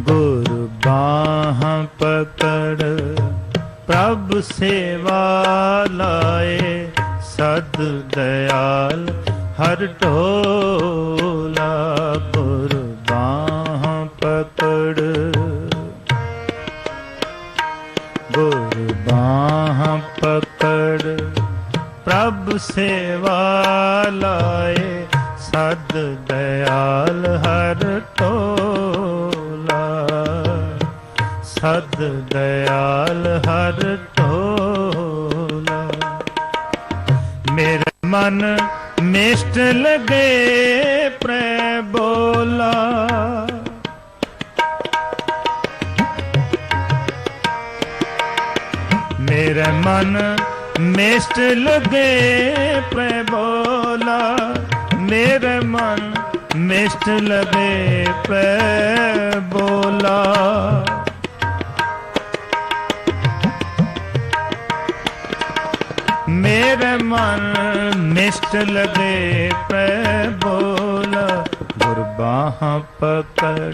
ਗੁਰ ਬਾਹ ਪਕੜ ਪ੍ਰਭ ਸੇਵਾ ਲਾਏ, ਸਦ ਦਇਆਲ ਹਰ ਢੋਲਾ ਗੁਰ ਬਾਹ ਪਕੜ। ਗੁਰ ਬਾਹ ਪਕੜ ਪ੍ਰਭ ਸੇਵਾ ਲਾਏ, ਸਦ ਦਇਆਲ ਹਰ ਟੋਲਾ ਸਦ ਦਇਆਲ ਹਰ ਟੋਲਾ ਮੇਰਾ ਮਨ ਮਿਸ਼ਟ ਲਗੇ ਪ੍ਰੈ ਬੋਲਾ। ਮੇਰੇ ਮਨ ਮਿਸ਼ਟ ਲਗੇ ਪ੍ਰੈ ਬੋਲਾ। ਮੇਰੇ ਮਨ ਮਿਸ਼ਟ ਲਗੇ ਪ੍ਰੈ ਬੋਲਾ। ਮੇਰੇ ਮਨ ਮਿਸ਼ਟ ਲਗੇ ਪ੍ਰੈ ਬੋਲਾ ਗੁਰਬਾਹ ਪਕੜ।